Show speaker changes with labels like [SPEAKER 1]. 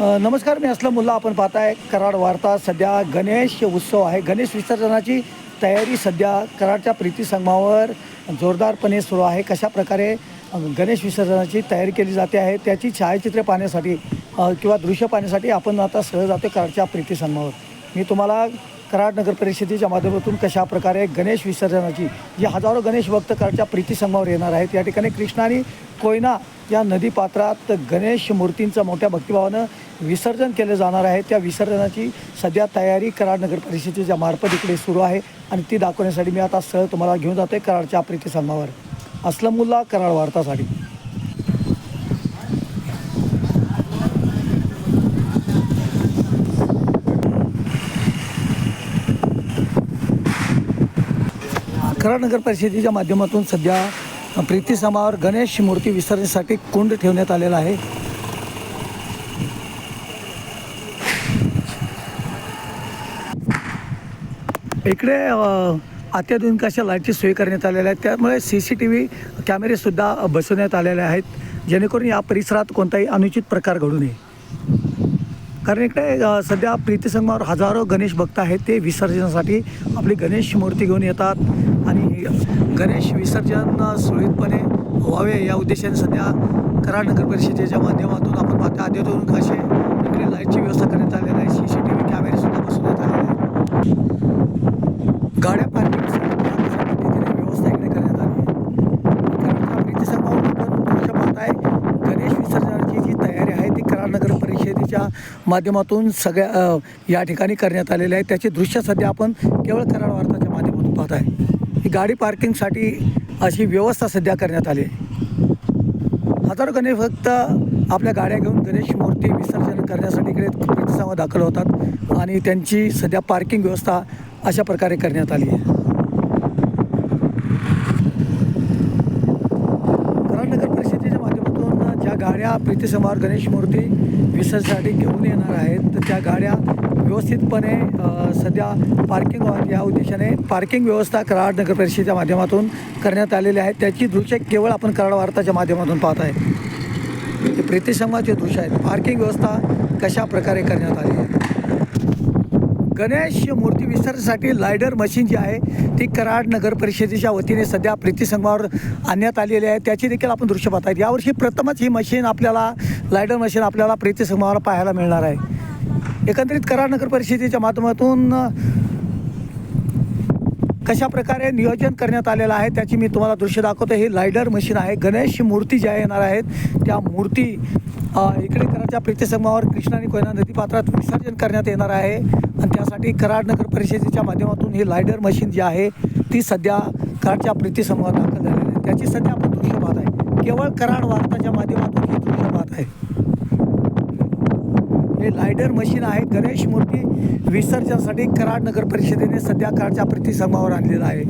[SPEAKER 1] नमस्कार मी असलम मुल्ला. आपण पाहताय कराड वार्ता. सध्या गणेश उत्सव आहे. गणेश विसर्जनाची तयारी सध्या कराडच्या प्रीती संगमावर जोरदारपणे सुरू आहे. कशा प्रकारे गणेश विसर्जनाची तयारी केली जाते आहे त्याची छायाचित्रे पाहण्यासाठी किंवा दृश्य पाहण्यासाठी आपण आता सहज जातो कराडच्या प्रीती संगमावर. मी तुम्हाला कराड नगर परिषदेच्या माध्यमातून कशा प्रकारे गणेश विसर्जनाची जी हजारो गणेश भक्त कराडच्या प्रीती येणार आहेत या ठिकाणी कृष्णा आणि कोयना या नदीपात्रात गणेश मूर्तींचं मोठ्या भक्तिभावानं विसर्जन केलं जाणार आहे. त्या विसर्जनाची सध्या तयारी कराड नगर परिषदेच्या मार्फत इकडे सुरू आहे आणि ती दाखवण्यासाठी मी आता सहज तुम्हाला घेऊन जाते कराडच्या प्रीती संगमावर असलमुल्ला कराड वार्तासाठी. कराड नगर परिषदेच्या माध्यमातून सध्या प्रीतीसमावर गणेश मूर्ती विसर्जनासाठी कुंड ठेवण्यात आलेला आहे. इकडे अत्याधुनिक अशा लाईटची सोय करण्यात आलेल्या आहेत. त्यामुळे सी सी टी व्ही कॅमेरेसुद्धा बसवण्यात आलेले आहेत. जेणेकरून या परिसरात कोणताही अनुचित प्रकार घडू नये. कारण इकडे सध्या प्रीतीसंगमावर हजारो गणेश भक्त आहेत. ते विसर्जनासाठी आपली गणेश मूर्ती घेऊन येतात. गणेश विसर्जन सुरळीतपणे व्हावे या उद्देशाने सध्या कराड नगर परिषदेच्या माध्यमातून आपण पाहता आधीतून असे इकडे लाईटची व्यवस्था करण्यात आलेली आहे. सी सी टी व्ही कॅमेरेसुद्धा बसवण्यात आलेले आहेत. गाड्या पार्किंग व्यवस्था इकडे करण्यात आली आहे. गणेश विसर्जनाची जी तयारी आहे ती नगर परिषदेच्या माध्यमातून सगळ्या या ठिकाणी करण्यात आलेल्या आहे. त्याचे दृश्य सध्या आपण केवळ कराड वार्ताच्या माध्यमातून पाहत आहे. ही गाडी पार्किंगसाठी अशी व्यवस्था सध्या करण्यात आली आहे. हजारो गणेश भक्त आपल्या गाड्या घेऊन गणेश मूर्ती विसर्जन करण्यासाठी इकडे प्रतिसाद दाखल होतात आणि त्यांची सध्या पार्किंग व्यवस्था अशा प्रकारे करण्यात आली आहे. परिषदेच्या माध्यमातून ज्या गाड्या प्रीतीसमार गणेश मूर्ती विसर्जनासाठी घेऊन येणार आहेत तर त्या गाड्या व्यवस्थितपणे सध्या पार्किंग व्हावी या उद्देशाने पार्किंग व्यवस्था कराड नगर परिषदेच्या माध्यमातून करण्यात आलेली आहे. त्याची दृश्य केवळ आपण कराड वार्ताच्या माध्यमातून पाहत आहे. हे दृश्य आहेत. पार्किंग व्यवस्था कशा प्रकारे करण्यात आली आहे? गणेश मूर्ती विसर्जनासाठी लायडर मशीन जी आहे ती कराड नगर परिषदेच्या वतीने सध्या प्रीतिसंघावर आणण्यात आलेली आहे. त्याची देखील आपण दृश्य पाहत आहेत. यावर्षी प्रथमच ही मशीन आपल्याला लायडर मशीन आपल्याला प्रीतीसंघावर पाहायला मिळणार आहे. एकंदरीत कराड नगर परिषदेच्या माध्यमातून कशा प्रकारे नियोजन करण्यात आलेलं आहे त्याची मी तुम्हाला दृश्य दाखवतो ही लायडर मशीन आहे. गणेश मूर्ती ज्या येणार आहेत त्या मूर्ती इकडे कराडच्या प्रीतीसंगमावर कृष्णा आणि कोयना नदीपात्रात विसर्जन करण्यात येणार आहे. आणि त्यासाठी कराड नगर परिषदेच्या माध्यमातून ही लायडर मशीन जी आहे ती सध्या कराडच्या प्रीतीसंगमावर दाखल झालेली आहे. त्याची सध्या आपण दृश्य पाहत आहे. केवळ कराड वार्ताच्या माध्यमातून हे दृश्य पाहत आहे. हे लायडर मशीन आहे. गणेश मूर्ती विसर्जनासाठी कराड नगर परिषदेने सध्या कराडच्या प्रतिसंभावर आणलेलं आहे.